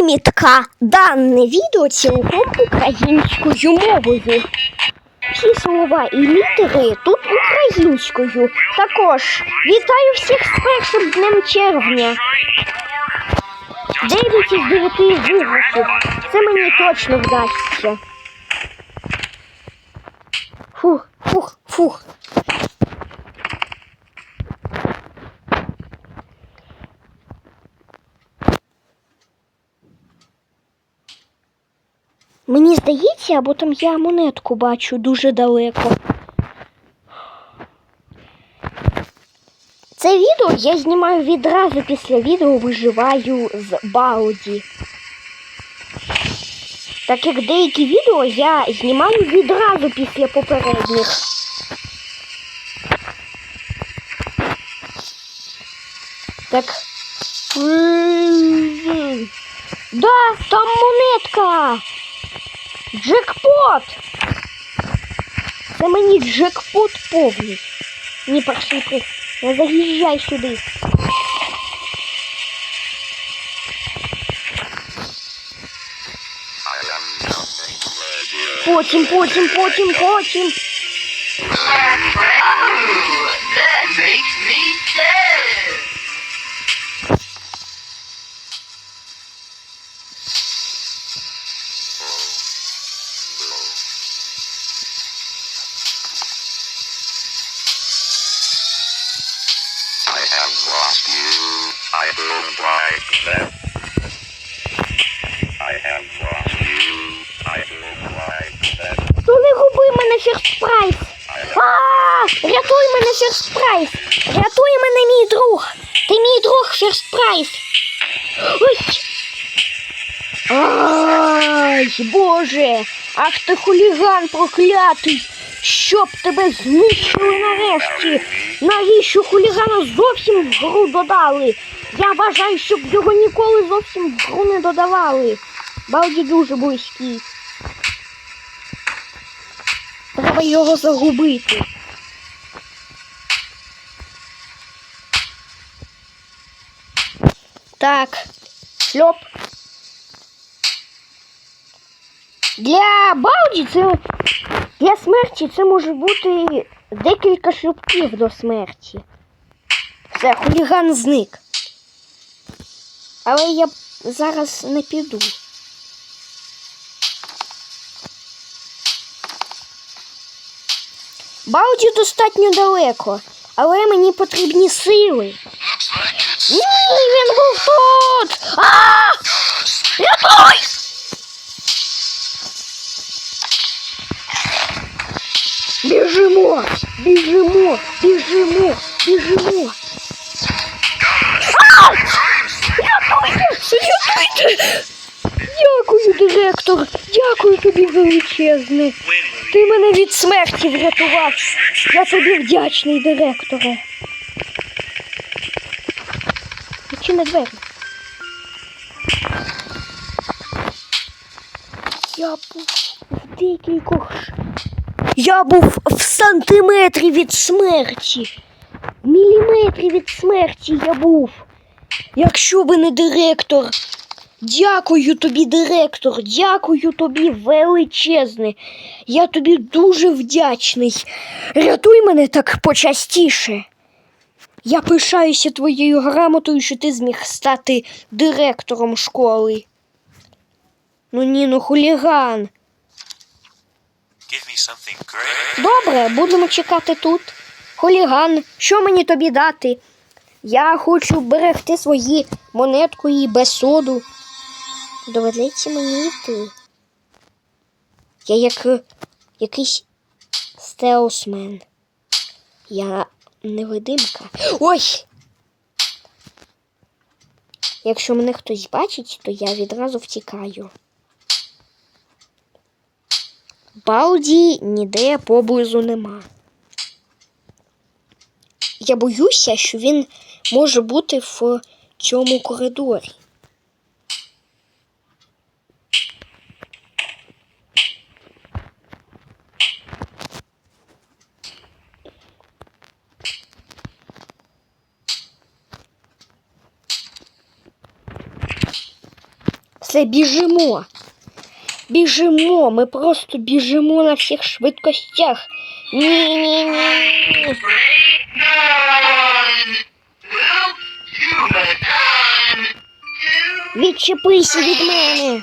примітка. Дане відео цілком українською мовою. Всі слова і літери тут українською. Також вітаю всіх з першим днем червня. Дев'ять із дев'яти виграшів. Це мені точно вдасться. Фух, фух, фух. Мені здається, або там я монетку бачу дуже далеко. Це відео я знімаю відразу після відео виживаю з Бауді. Так як деякі відео я знімаю відразу після попередніх. Так. Да, там монетка! Джекпот! Це мені джекпот повний. Ні, перший приз. Не заїжджай сюди. Потім, потім, потім, потім. That makes me губи мене фірст прайс. А, рятуй мене фірст прайс. Рятуй мене, мій друг. Ти мій друг фірст прайс. Ой. Ай, Боже, ах ти хуліган проклятий. Щоб тебе знищили нарешті. Навіщо хулігана зовсім в гру додали? Я бажаю, щоб його ніколи зовсім в гру не додавали. Балді дуже близький. Треба його загубити. Так, шльоп. Для Бауді це для смерті це може бути декілька шлюбків до смерті. Все, хуліган зник. Але я зараз не піду. Бауді достатньо далеко, але мені потрібні сили. Ні, він був тут! А! Рятуй! Біжимо! Біжимо! Біжимо! Біжимо! Рятуйте! Рятуйте! Дякую, директор! Дякую тобі величезне! Ти мене від смерті врятував. Я тобі вдячний, директоре. Відчини двері. Я був в декількох. Я був в сантиметрі від смерті. В міліметрі від смерті я був. Якщо би не директор. Дякую тобі, директор, дякую тобі величезне. Я тобі дуже вдячний. Рятуй мене так почастіше. Я пишаюся твоєю грамотою, що ти зміг стати директором школи. Ну ні, ну хуліган. Добре, будемо чекати тут. Хуліган, що мені тобі дати? Я хочу берегти свої монетку і без соду. Доведеться мені йти. Я як е, якийсь стелсмен. Я невидимка. Ой! Якщо мене хтось бачить, то я відразу втікаю. Балді ніде поблизу нема. Я боюся, що він може бути в цьому коридорі. Все, біжимо. Біжимо, ми просто біжимо на всіх швидкостях. Ні, ні, ні. Humankind! Відчепися від мене.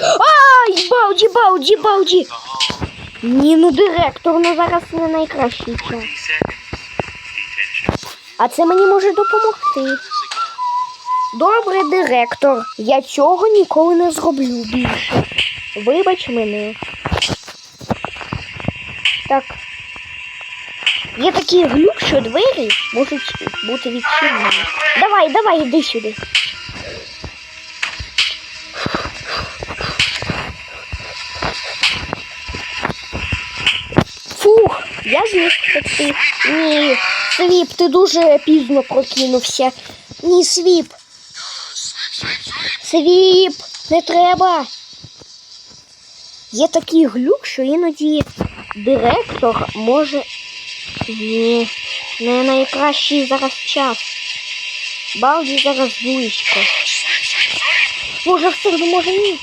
Ай, Бауді, Бауді, Бауді. Ні, ну директор, ну зараз не найкращий час. 20 seconds. Detention for you. А це мені може допомогти. Добре, директор, я цього ніколи не зроблю більше. Вибач мене. Так. Є такий глюк, що двері можуть бути відчинені. Давай, давай, іди сюди. Фух, я втекти. Ні, свіп, ти дуже пізно прокинувся. Ні, свіп. Свіп, не треба. Є такий глюк, що іноді директор може. Ні, не найкращий зараз час. Балді зараз близько. Може, все, може ні.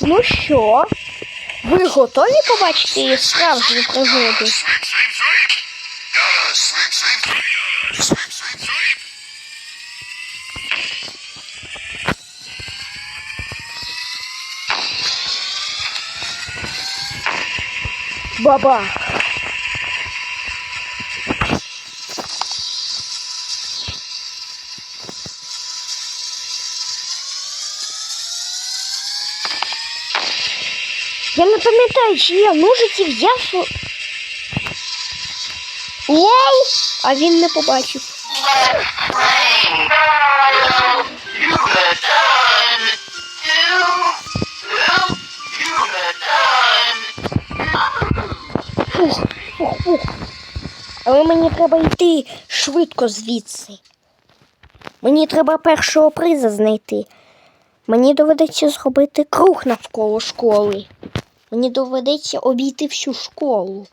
Ну що, ви готові побачити справжні пригоди? Баба. Я не пам'ятаю, чи я ножиці взяв. Вау! А він не побачив. Фух, фух, фух. Але мені треба йти швидко звідси. Мені треба першого приза знайти. Мені доведеться зробити круг навколо школи. Мені доведеться обійти всю школу.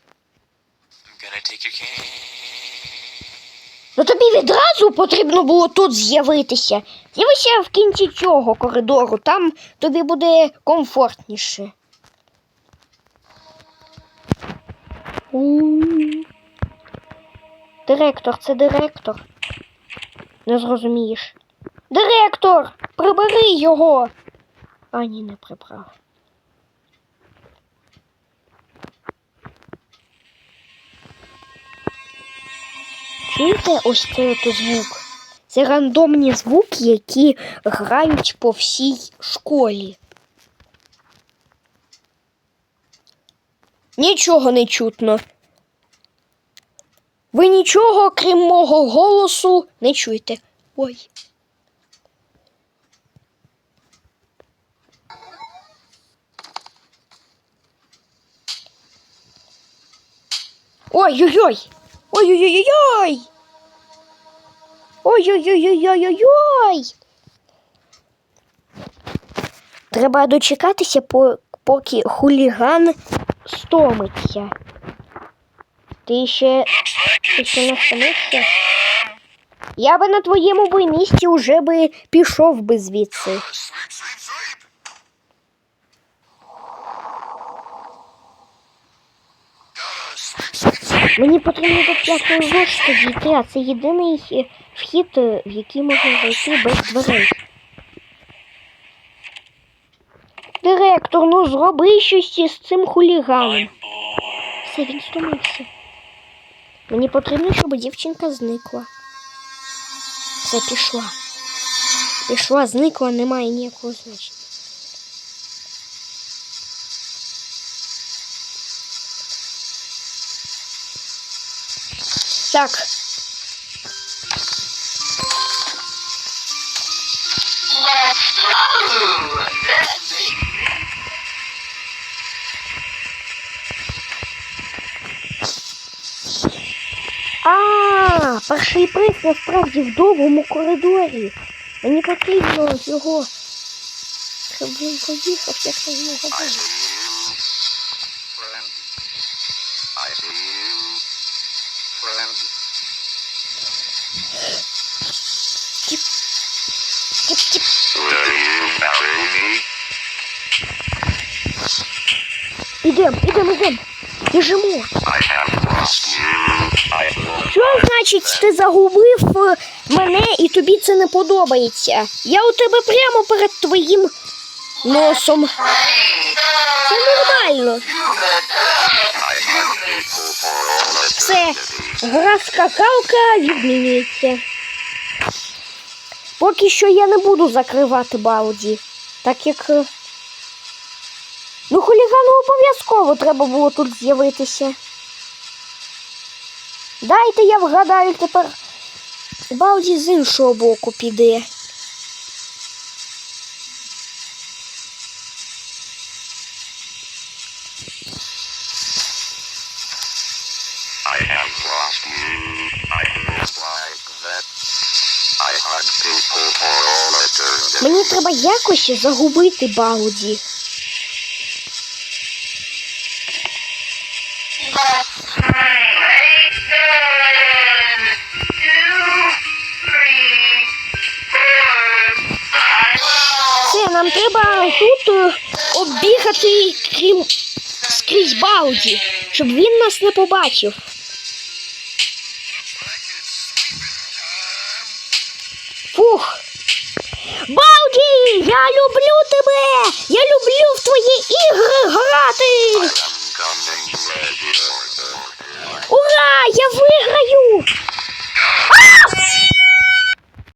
Ну тобі відразу потрібно було тут з'явитися. З'явися в кінці цього коридору, там тобі буде комфортніше. Директор, це директор. Не зрозумієш. Директор! Прибери його! А ні, не прибрав. Чуєте ось цей звук? Це рандомні звуки, які грають по всій школі. Нічого не чутно. Ви нічого, крім мого голосу, не чуєте. Ой. Ой-ой-ой! Ой-ой-ой-ой! Ой-ой-ой-ой-ой-ой! Треба дочекатися, поки хуліган стомиться. Ти ще, ти ще не стомився? Я би на твоєму би місці уже би пішов би звідси. Мені потрібно до п'ятої зошити дійти, а це єдиний е, вхід, е, в який можна зайти без дверей. Директор, ну зроби щось із цим хуліганом. Все, він стомився. Мені потрібно, щоб дівчинка зникла. Все, пішла. Пішла, зникла, немає ніякого значення. Так, А, перший приз насправді в довгому коридорі. Мені потрібно його. Щоб він поїхав як на нього. Will you marry me? Ідем, ідем, ідем. Біжимо. Що значить, ти загубив е, мене і тобі це не подобається? Я у тебе прямо перед твоїм носом. Це нормально. Все, гра скакалка відмінюється. Поки що я не буду закривати Бауді, так як. е, Ну, хулігану обов'язково треба було тут з'явитися. Дайте я вгадаю тепер. Бауді з іншого боку піде. Мені треба якось загубити Бауді. Все, нам треба тут е, оббігати крім скрізь Бауді, щоб він нас не побачив. Я люблю тебе! Я люблю в твої ігри грати! Ура! Я виграю!